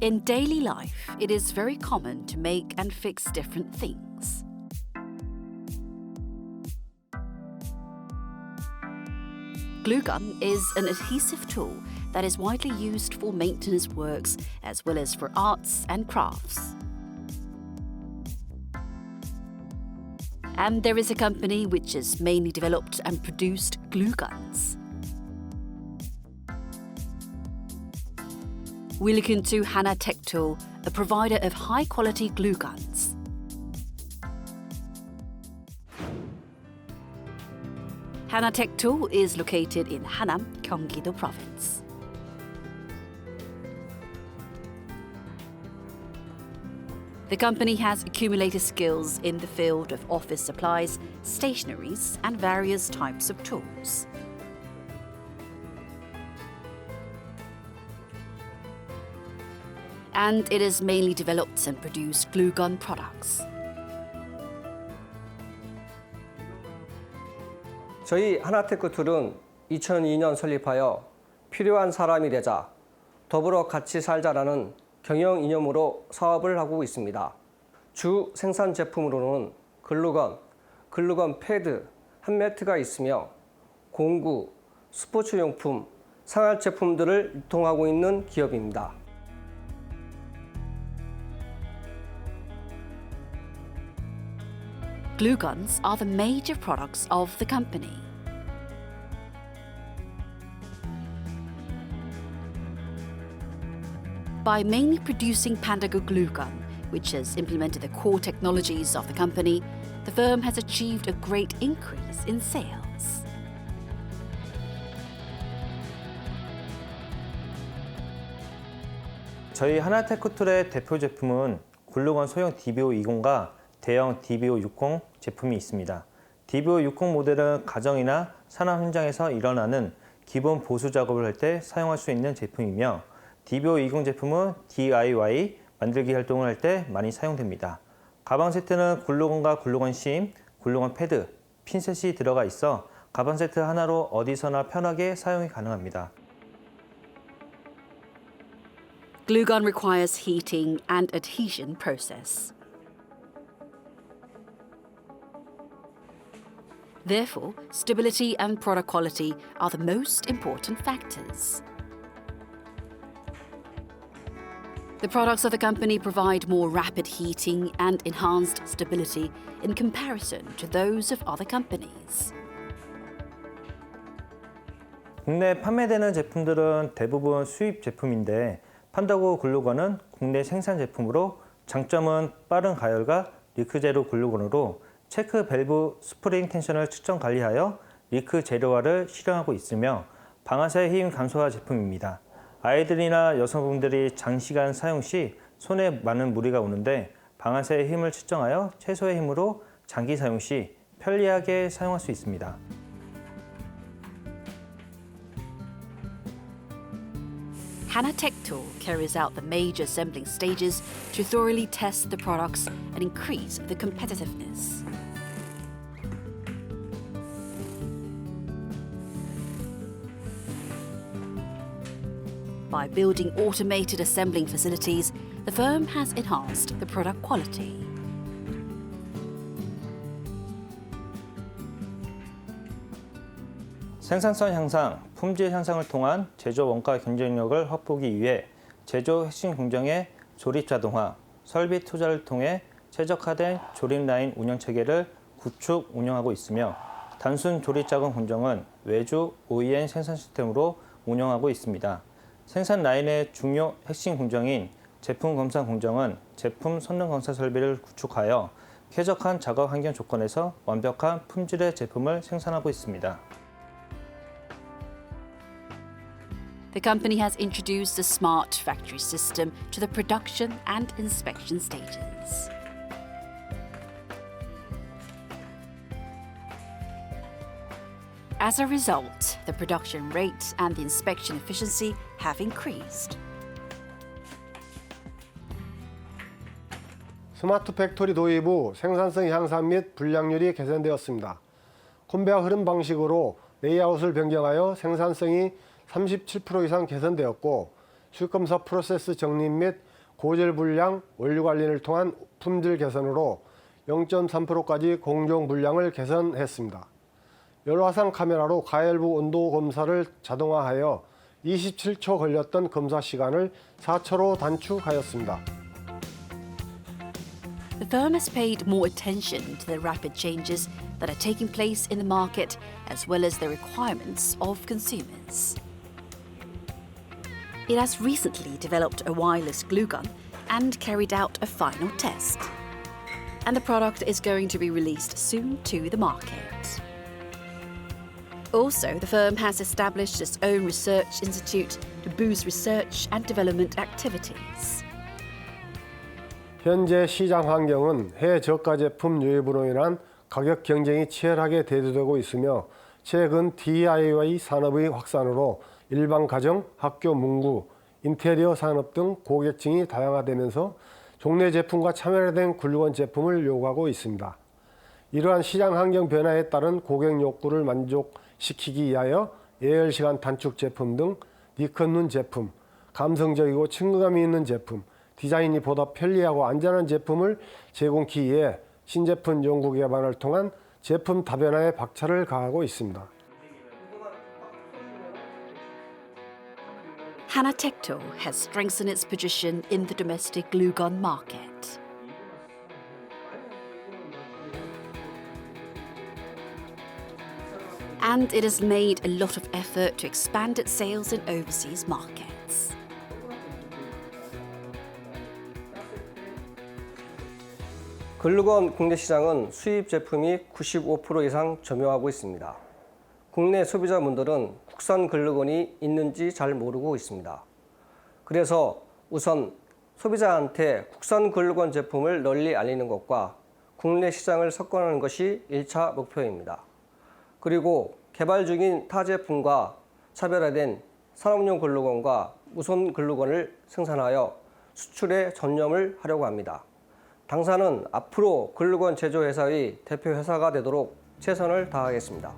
In daily life, it is very common to make and fix different things. Glue gun is an adhesive tool that is widely used for maintenance works as well as for arts and crafts. And there is a company which has mainly developed and produced glue guns. We look into Hana Tech Tool, a provider of high quality glue guns. Hana Tech Tool is located in Hanam, Gyeonggi-do province. The company has accumulated skills in the field of office supplies, stationaries, and various types of tools. And it has mainly developed and produced glue gun products. 저희 하나테크 툴은 2002년 설립하여 필요한 사람이 되자 더불어 같이 살자라는 경영 이념으로 사업을 하고 있습니다. 주 생산 제품으로는 글루건, 글루건 패드, 한 매트가 있으며 공구, 스포츠용품, 생활 제품들을 유통하고 있는 기업입니다. Glue guns are the major products of the company. By mainly producing Pandago glue gun, which has implemented the core technologies of the company, the firm has achieved a great increase in sales. 저희 하나테크툴의 대표 제품은 글루건 소형 DBO20과 대형 DBO60 제품이 있습니다. DBO60 모델은 가정이나 산업 현장에서 일어나는 기본 보수 작업을 할 때 사용할 수 있는 제품이며 DBO20 제품은 DIY 만들기 활동을 할 때 많이 사용됩니다. 가방 세트는 글루건과 글루건 심, 글루건 패드, 핀셋이 들어가 있어 가방 세트 하나로 어디서나 편하게 사용이 가능합니다. Glue gun requires heating and adhesion process. Therefore, stability and product quality are the most important factors. The products of the company provide more rapid heating and enhanced stability in comparison to those of other companies. 국내 판매되는 제품들은 대부분 수입 제품인데 판다고 글루건은 국내 생산 제품으로 장점은 빠른 가열과 리크 제로 글루건으로 체크 밸브 스프링 텐션을 측정 관리하여 리크 제로화를 실현하고 있으며 방아쇠 힘 감소화 제품입니다. 아이들이나 여성분들이 장시간 사용 시 손에 많은 무리가 오는데 방아쇠의 힘을 측정하여 최소의 힘으로 장기 사용 시 편리하게 사용할 수 있습니다. Tech Tool carries out the major assembling stages to thoroughly test the products and increase the competitiveness. By building automated assembling facilities, the firm has enhanced the product quality. 생산성 향상, 품질 향상을 통한 제조 원가 경쟁력을 확보하기 위해 제조 핵심 공정의 조립 자동화, 설비 투자를 통해 최적화된 조립 라인 운영 체계를 구축 운영하고 있으며 단순 조립 자금 공정은 외주 OEM 생산 시스템으로 운영하고 있습니다. 생산 라인의 중요 핵심 공정인 제품 검사 공정은 제품 성능 검사 설비를 구축하여 쾌적한 작업 환경 조건에서 완벽한 품질의 제품을 생산하고 있습니다. The company has introduced a smart factory system to the production and inspection stages. As a result, the production rate and the inspection efficiency have increased. 스마트 팩토리 도입 후 생산성 향상 및 불량률이 개선되었습니다. 컨베어 흐름 방식으로 레이아웃을 변경하여 생산성이 37% 이상 개선되었고 수검사 프로세스 정립 및 고질 불량 원료 관리를 통한 품질 개선으로 0.3%까지 공정 불량을 개선했습니다. 열화상 카메라로 가열부 온도 검사를 자동화하여 27초 걸렸던 검사 시간을 4초로 단축하였습니다. The firm has paid more attention to the rapid changes that are taking place in the market as well as the requirements of consumers. It has recently developed a wireless glue gun and carried out a final test. And the product is going to be released soon to the market. Also, the firm has established its own research institute to boost research and development activities. 현재 시장 환경은 해외 저가 제품 유입으로 인한 가격 경쟁이 치열하게 대두되고 있으며 최근 DIY 산업의 확산으로 일반 가정, 학교 문구, 인테리어 산업 등 고객층이 다양화되면서 종래 제품과 차별화된 글루건 제품을 요구하고 있습니다. 이러한 시장 환경 변화에 따른 고객 욕구를 만족 시키기 위하여 예열 시간 단축 제품 등 니컨눈 제품, 감성적이고 친근감이 있는 제품, 디자인이 보다 편리하고 안전한 제품을 제공하기 위해 신제품 연구 개발을 통한 제품 다변화에 박차를 가하고 있습니다. Hana Tecto has strengthened its position in the domestic glue gun market. And it has made a lot of effort to expand its sales in overseas markets. 글루건 국내 시장은 수입 제품이 95% 이상 점유하고 있습니다. 국내 소비자분들은 국산 글루건이 있는지 잘 모르고 있습니다. 그래서 우선 소비자한테 국산 글루건 제품을 널리 알리는 것과 국내 시장을 석권하는 것이 1차 목표입니다. 그리고 개발 중인 타 제품과 차별화된 산업용 글루건과 무손 글루건을 생산하여 수출에 전념을 하려고 합니다. 당사는 앞으로 글루건 제조 회사의 대표 회사가 되도록 최선을 다하겠습니다.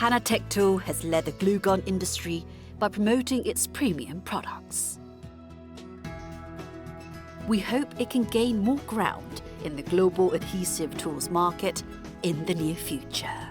Hana Tecto has led the glue gun industry by promoting its premium products. We hope it can gain more ground in the global adhesive tools market in the near future.